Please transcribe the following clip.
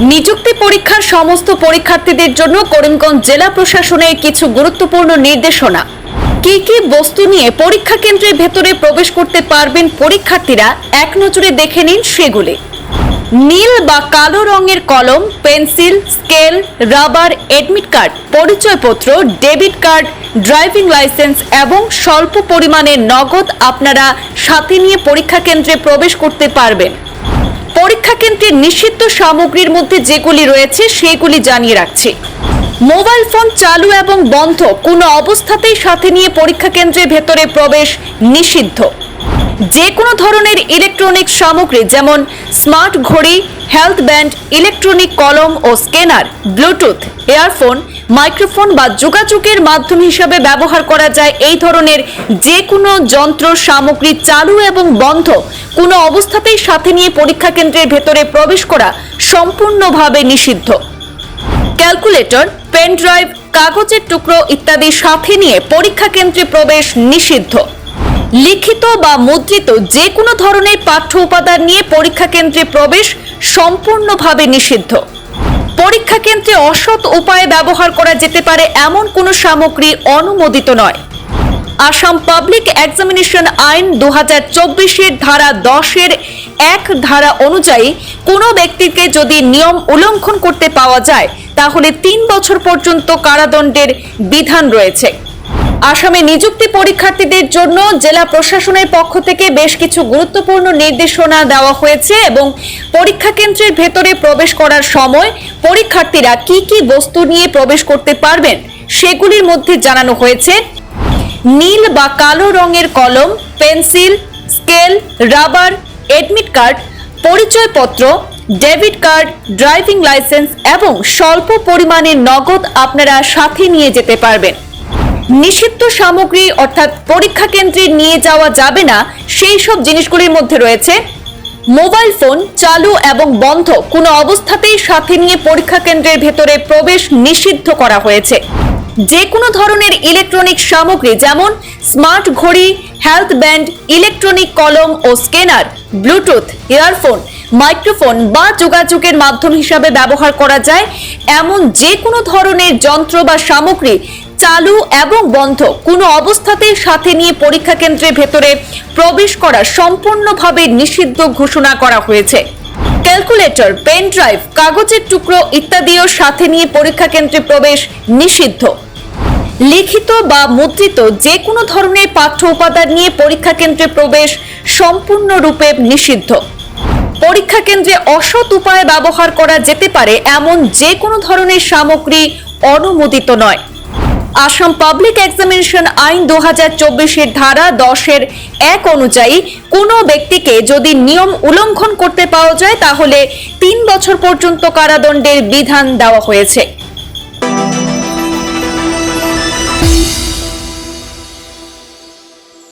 নিযুক্তি পরীক্ষার সমস্ত পরীক্ষার্থীদের জন্য করিমগঞ্জ জেলা প্রশাসনের কিছু গুরুত্বপূর্ণ নির্দেশনা। কি কি বস্তু নিয়ে পরীক্ষা কেন্দ্রের ভেতরে প্রবেশ করতে পারবেন পরীক্ষার্থীরা, এক নজরে দেখে নিন সেগুলি। নীল বা কালো রঙের কলম, pencil, scale, rubber, admit card, পরিচয়পত্র, ডেবিট কার্ড, ড্রাইভিং লাইসেন্স এবং স্বল্প পরিমাণে নগদ আপনারা সাথে নিয়ে পরীক্ষা কেন্দ্রে প্রবেশ করতে পারবেন। পরীক্ষা কেন্দ্রে নিষিদ্ধ সামগ্রীর মধ্যে যেগুলি রয়েছে সেগুলি জানিয়ে রাখছে। মোবাইল ফোন চালু এবং বন্ধ, কোনো অবস্থাতেই সাথে নিয়ে পরীক্ষা কেন্দ্রের ভেতরে প্রবেশ নিষিদ্ধ। যে কোনো ধরনের ইলেকট্রনিক সামগ্রী, যেমন স্মার্ট ঘড়ি হেলথ ব্যান্ড ইলেকট্রনিক কলম ও স্ক্যানার ব্লুটুথ এয়ারফোন মাইক্রোফোন বা যোগাযোগের মাধ্যম হিসাবে ব্যবহার করা যায়। এই ধরনের যে কোনো যন্ত্র, সামগ্রী চালু এবং বন্ধ কোনো অবস্থাতেই সাথে নিয়ে পরীক্ষা কেন্দ্রের ভেতরে প্রবেশ করা সম্পূর্ণভাবে নিষিদ্ধ। ক্যালকুলেটর, পেন ড্রাইভ, কাগজের টুকরো ইত্যাদি সাথে নিয়ে পরীক্ষা কেন্দ্রে প্রবেশ নিষিদ্ধ। লিখিত বা মুদ্রিত যে কোনো ধরনের পাঠ্য উপাদান নিয়ে পরীক্ষা কেন্দ্রে প্রবেশ সম্পূর্ণভাবে নিষিদ্ধ। পরীক্ষা কেন্দ্রে অসৎ উপায়ে ব্যবহার করা যেতে পারে এমন কোনো সামগ্রী অনুমোদিত নয়। আসাম পাবলিক এক্সামিনেশন আইন দু হাজার চব্বিশের ধারা দশের এক ধারা অনুযায়ী কোনো ব্যক্তিকে যদি নিয়ম উল্লঙ্ঘন করতে পাওয়া যায়, তাহলে তিন বছর পর্যন্ত কারাদণ্ডের বিধান রয়েছে। আসামে নিযুক্তি পরীক্ষার্থীদের জন্য জেলা প্রশাসনের পক্ষ থেকে বেশ কিছু গুরুত্বপূর্ণ নির্দেশনা দেওয়া হয়েছে এবং পরীক্ষা কেন্দ্রের ভেতরে প্রবেশ করার সময় পরীক্ষার্থীরা কি কি বস্তু নিয়ে প্রবেশ করতে পারবেন সেগুলির মধ্যে জানানো হয়েছে নীল বা কালো রঙের কলম, pencil, scale, rubber admit card, পরিচয়পত্র, ডেবিট কার্ড, ড্রাইভিং লাইসেন্স এবং স্বল্প পরিমাণে নগদ আপনারা সাথে নিয়ে যেতে পারবেন। নিষিদ্ধ সামগ্রী অর্থাৎ পরীক্ষা কেন্দ্রে নিয়ে যাওয়া যাবে না, সেই সব জিনিসগুলির মধ্যে রয়েছে মোবাইল ফোন চালু এবং বন্ধ। কোনো অবস্থাতেই সাথে নিয়ে পরীক্ষা কেন্দ্রের ভেতরে প্রবেশ নিষিদ্ধ করা হয়েছে। যে কোনো ধরনের ইলেকট্রনিক সামগ্রী যেমন স্মার্ট ঘড়ি, হেলথ ব্যান্ড, ইলেকট্রনিক কলম ও স্ক্যানার, ব্লুটুথ, ইয়ারফোন, মাইক্রোফোন বা যোগাযোগের মাধ্যম হিসাবে ব্যবহার করা যায়। এমন যে কোনো ধরনের যন্ত্র বা সামগ্রী চালু এবং বন্ধ কোনো অবস্থাতেই সাথে নিয়ে পরীক্ষা কেন্দ্রের ভেতরে প্রবেশ করা সম্পূর্ণভাবে নিষিদ্ধ ঘোষণা করা হয়েছে। ক্যালকুলেটর, পেন ড্রাইভ, কাগজের টুকরো ইত্যাদিও সাথে নিয়ে পরীক্ষা কেন্দ্রে প্রবেশ নিষিদ্ধ। লিখিত বা মুদ্রিত যে কোনো ধরনের পাঠ্য উপাদান নিয়ে পরীক্ষা কেন্দ্রে প্রবেশ সম্পূর্ণরূপে নিষিদ্ধ। পরীক্ষা কেন্দ্রে অসৎ উপায়ে ব্যবহার করা যেতে পারে এমন যে কোনো ধরনের সামগ্রী অনুমোদিত নয়। আসাম পাবলিক এক্সামিনেশন আইন দু হাজার চব্বিশের ধারা দশের এক অনুযায়ী কোনো ব্যক্তিকে যদি নিয়ম উল্লঙ্ঘন করতে পাওয়া যায়, তাহলে তিন বছর পর্যন্ত কারাদণ্ডের বিধান দেওয়া হয়েছে।